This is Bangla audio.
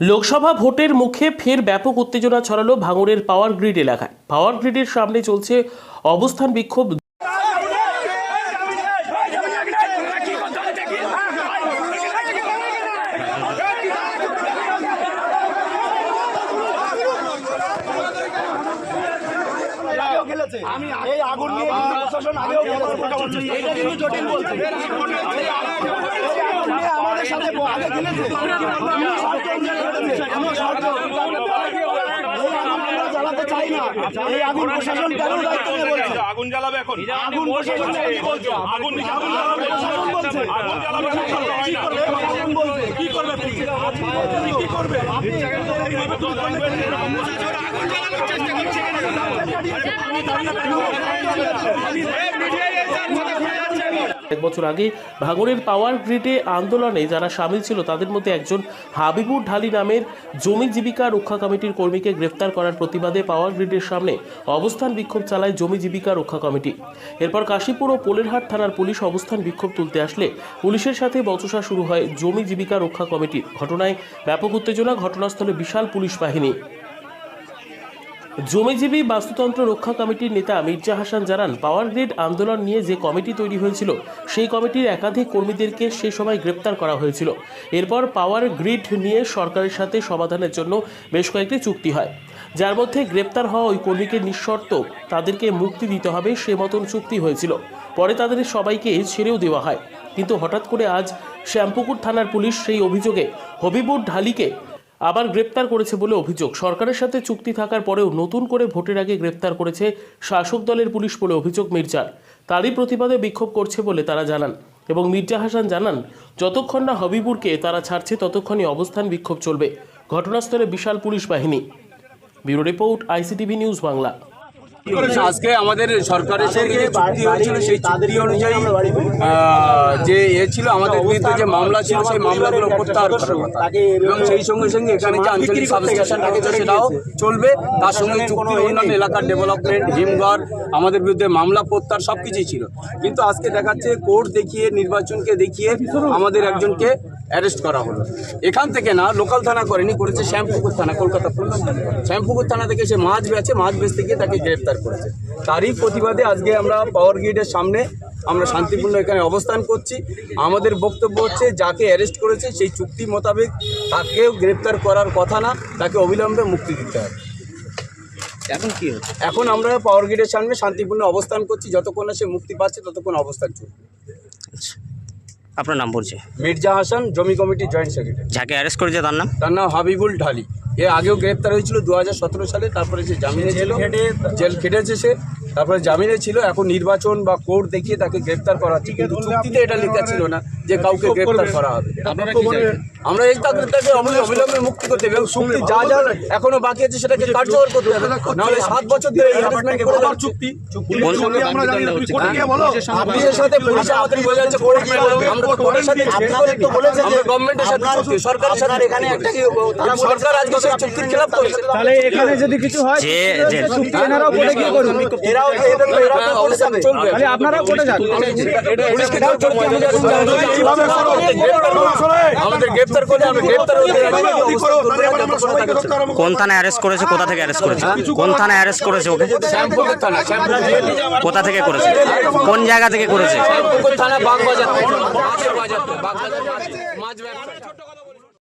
লোকসভা ভোটের মুখে ফের ব্যাপক উত্তেজনা ছড়ালো ভাঙড়ের পাওয়ার গ্রিড এলাকায়। পাওয়ার গ্রিডের সামনে চলছে অবস্থান বিক্ষোভ। আমি এই আগুন নিয়ে প্রশাসন আগেও এটা কিন্তু জটিল বলছে। এই আগুন নিয়ে আমাদের সাথে আগে খেলেছে আমরা জ্বালাতে চাই না। এই আগুন প্রশাসন কেন দায়িত্ব নিয়ে বলছে? আগুন জ্বালাবে এখন। আগুন প্রশাসন বলছে? আগুন আগুন প্রশাসন বলছে আগুন জ্বালাবে প্রশাসন বলছে কি করবে? কি করবে? আপনি এইভাবে তো লাগবে এক বছর আগে ভাঙড়ের পাওয়ার গ্রিডে আন্দোলনে যারা সামিল ছিল, তাদের মধ্যে একজন হাবিবুর ঢালি নামের জমি জীবিকা রক্ষা কমিটির কর্মীকে গ্রেফতার করার প্রতিবাদে পাওয়ার গ্রিডের সামনে অবস্থান বিক্ষোভ চালায় জমি জীবিকা রক্ষা কমিটি। এরপর কাশীপুর ও পোলেরহাট থানার পুলিশ অবস্থান বিক্ষোভ তুলতে আসলে পুলিশের সাথে বচসা শুরু হয় জমি জীবিকা রক্ষা কমিটির। ঘটনায় ব্যাপক উত্তেজনা, ঘটনাস্থলে বিশাল পুলিশ বাহিনী। জমিজীবী বাস্তুতন্ত্র রক্ষা কমিটির নেতা মির্জা হাসান জানান, পাওয়ার গ্রিড আন্দোলন নিয়ে যে কমিটি তৈরি হয়েছিল, সেই কমিটির একাধিক কর্মীদেরকে সে সময় গ্রেপ্তার করা হয়েছিল। এরপর পাওয়ার গ্রিড নিয়ে সরকারের সাথে সমাধানের জন্য বেশ কয়েকটি চুক্তি হয়। যার মধ্যে গ্রেপ্তার হওয়া ওই কর্মীকে নিঃশর্ত তাদেরকে মুক্তি দিতে হবে সে মতন চুক্তি হয়েছিল। পরে তাদের সবাইকে ছেড়েও দেওয়া হয়। কিন্তু হঠাৎ করে আজ শ্যামপুকুর থানার পুলিশ সেই অভিযোগে হবিবুর ঢালিকে আবার গ্রেপ্তার করেছে বলে অভিযোগ। সরকারের সাথে চুক্তি থাকার পরেও নতুন করে ভোটের আগে গ্রেপ্তার করেছে শাসক দলের পুলিশ বলে অভিযোগ মির্জার। তারই প্রতিবাদে বিক্ষোভ করছে বলে তারা জানান এবং মির্জা হাসান জানান, যতক্ষণ না হবিবুরকে তারা ছাড়ছে, ততক্ষণই অবস্থান বিক্ষোভ চলবে। ঘটনাস্থলে বিশাল পুলিশ বাহিনী। Bureau report, ICTV news Bangla. আজকে আমাদের সরকারের সঙ্গে যে চুক্তি হয়েছিল সেই চুক্তি অনুযায়ী যে এ ছিল আমাদের বিরুদ্ধে যে মামলা ছিল সেই মামলাগুলো প্রত্যাহার করার কথা। এবং সেই সঙ্গে সঙ্গে এখানে যে আঞ্চলিক সাবস্টেশন সেটাও চলবে। তার সঙ্গে চুক্তি অন্যান্য এলাকার ডেভেলপমেন্ট হিমঘর আমাদের বিরুদ্ধে মামলা প্রত্যাহার সব কিছুই ছিল। কিন্তু আজকে দেখাচ্ছে কোর্ট দেখিয়ে নির্বাচনকে দেখিয়ে আমাদের একজনকে অ্যারেস্ট করা হলো। এখান থেকে না লোকাল থানা করেনি করেছে শ্যামপুকুর থানা কলকাতা পুলিশ শ্যামপুকুর থানা থেকে সে মাছ বেচে মাছ বেচতে গিয়ে তাকে গ্রেফতার করেছে। তারই প্রতিবাদে আজকে আমরা পাওয়ার গ্রিডের সামনে আমরা শান্তিপূর্ণ এখানে অবস্থান করছি। আমাদের বক্তব্য হচ্ছে যাকে অ্যারেস্ট করেছে সেই চুক্তি মোতাবেক তাকেও গ্রেপ্তার করার কথা না তাকে অবিলম্বে মুক্তি দিতে হবে। এখন কি হচ্ছে? এখন আমরা পাওয়ার গ্রিডের সামনে শান্তিপূর্ণ অবস্থান করছি যতক্ষণ না সে মুক্তি পাচ্ছে ততক্ষণ অবস্থান চলবে। আপনার নাম বলছে। মির্জা হাসান জমি কমিটি জয়েন্ট সেক্রেটারি। যাকে অ্যারেস্ট করেছে তার নাম? তার নাম হাবিবুল ঢালি। এ আগেও গ্রেপ্তার হয়েছিল দু হাজার সতেরো সালে তারপরে সে জামিনে ছিল জেল খেটেছে সে তারপরে জামিনে ছিল এখন নির্বাচন বা কোর্ট দেখিয়ে তাকে গ্রেপ্তার করা হচ্ছে কিন্তু চুক্তিতে এটা লেখা ছিল না যে কাউকে গ্রেপ্তার করা হবে। আমরা এই তাকে তাকে অবিলম্বে মুক্তি করতে হবে এবং চুক্তি যা যা এখনও বাকি আছে সেটাকে কার্যকর করতে হবে নাহলে সাত বছর ধরে এই harassment করে যাচ্ছে। চুক্তি আপনি এর সাথে পুলিশ আমাদের বলে যাচ্ছে বলবে? আমরা কোর্টের সাথে চুক্তি। আমরা গভর্নমেন্টের সাথে চুক্তি সরকারের সাথে এখানে একটা কি সরকার আজকে সেই চুক্তির খেলাপ করেছে তাহলে এখানে যদি কিছু হয় যে যে এনারাও কোর্টে গিয়ে এরাও এদের এরা তো কোর্টের সাথে চলবে তাহলে আপনারাও কোর্টে যান পুলিশকে দাও চলবে আমাদের করে কোন থানায় অ্যারেস্ট করেছে কোথা থেকে অ্যারেস্ট করেছে? কোন থানায় অ্যারেস্ট করেছে ওকে? কোথা থেকে করেছে? কোন জায়গা থেকে করেছে? থানা বাগবাজার মাছ ব্যবসা।